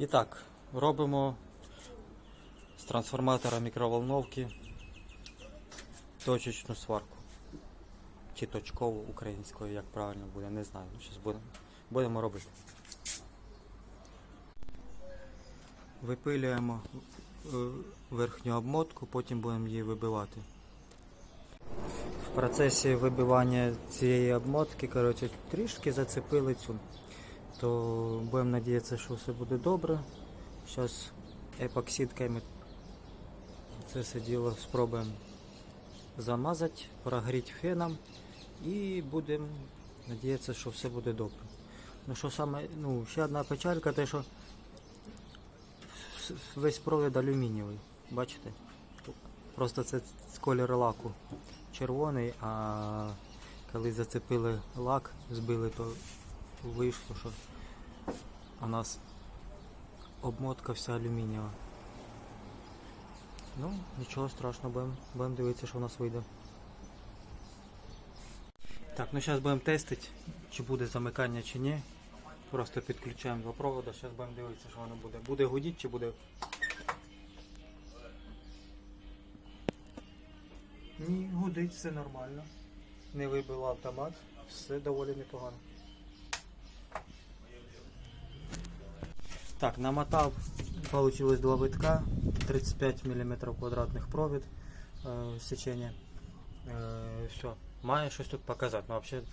І так, робимо з трансформатора мікроволновки точечну сварку. Чи точкову українською, як правильно буде, не знаю. Зараз будемо, будемо робити. Випилюємо е, верхню обмотку, потім будемо її вибивати. В процесі вибивання цієї обмотки, коротше, трішки зацепили цю. То будемо надіятися, що все буде добре. Зараз епоксидкою ми це все діло спробуємо замазати, прогріти феном і будемо надіятися, що все буде добре. Ну що саме, ну, ще одна печалька, те, що весь провід алюмінієвий. Бачите? Просто це з кольору лаку червоний, а коли зацепили лак, збили, то вийшло, що у нас обмотка вся алюмінієва. Ну, нічого страшного, будемо будем дивитися, що у нас вийде. Так, ну зараз будемо тестити, чи буде замикання, чи ні. Просто підключаємо два провода, зараз будемо дивитися, що воно буде. Буде гудіти чи буде. Ні, гудить, все нормально. Не вибило автомат, все доволі непогано. Так, намотав, получилось два витка, 35 мм квадратних провід е, сечення. Е, все, має щось тут показати. Ну, взагалі,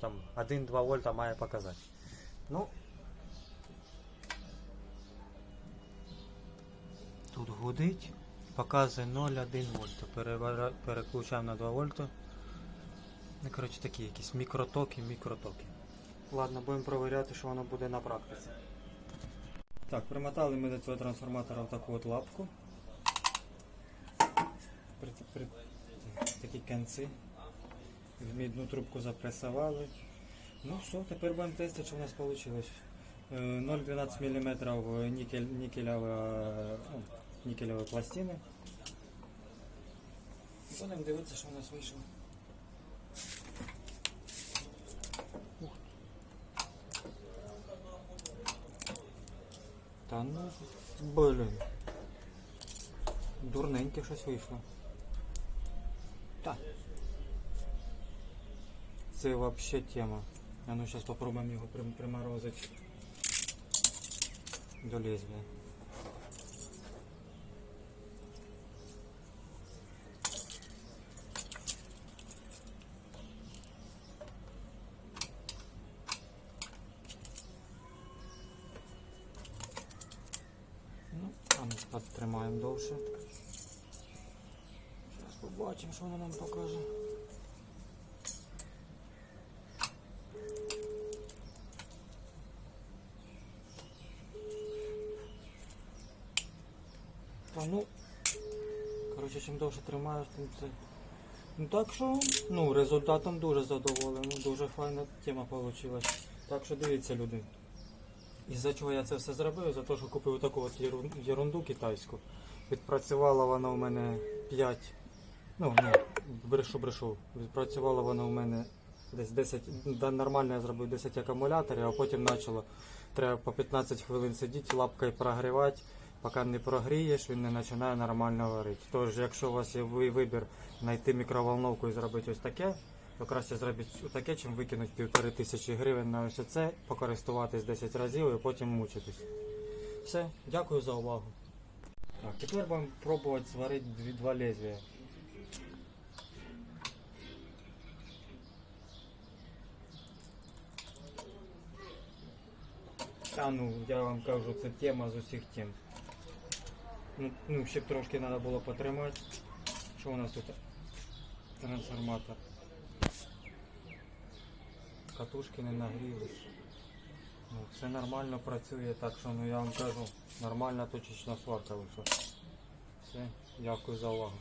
там 1-2 вольта має показати. Ну, тут гудить, показує 0,1 вольта. Перевара- Переключаємо на 2 вольта. Ну, коротше, такі якісь мікротоки, мікротоки. Ладно, будемо провіряти, що воно буде на практиці. Так, примотали ми до цього трансформатора таку от лапку. При, при, такі кінці. В мідну трубку запресували. Ну все, тепер будемо тестити, що в нас вийшло. Е, 0,12 мм нікель, нікельова, ну, нікельові пластини. Будемо дивитися, що в нас вийшло. Та ну, блин. Дурненьке щось вийшло. Так. Це вообще тема. А ну сейчас попробуем його прим- приморозити до лезвия. Ну, а ми підтримаємо довше. Зараз побачимо, що воно нам покаже. Та ну, коротше, чим довше тримаєш, тим це. Ну так що, ну, результатом дуже задоволений, дуже файна тема вийшла. Так що дивіться, люди. Із-за чого я це все зробив? За те, що купив таку от єрунду китайську. Відпрацювала вона у мене 5. Ну, ні, брешу, брешу. Відпрацювала вона у мене десь 10. Да, нормально я зробив 10 акумуляторів, а потім почало. Треба по 15 хвилин сидіти, лапкою прогрівати. Поки не прогрієш, він не починає нормально варити. Тож, якщо у вас є вибір знайти мікроволновку і зробити ось таке, то краще зробити таке, чим викинути півтори тисячі гривень на ось це, покористуватись 10 разів і потім мучитись. Все, дякую за увагу. Так, тепер будемо пробувати зварити дві, два лезвія. Та ну, я вам кажу, це тема з усіх тем. Ну, ну ще б трошки треба було потримати. Що у нас тут? Трансформатор. Катушки не нагрілись. Ну, все нормально працює, так що ну я вам кажу, нормальна точечна сварка вийшла. Все, дякую за увагу.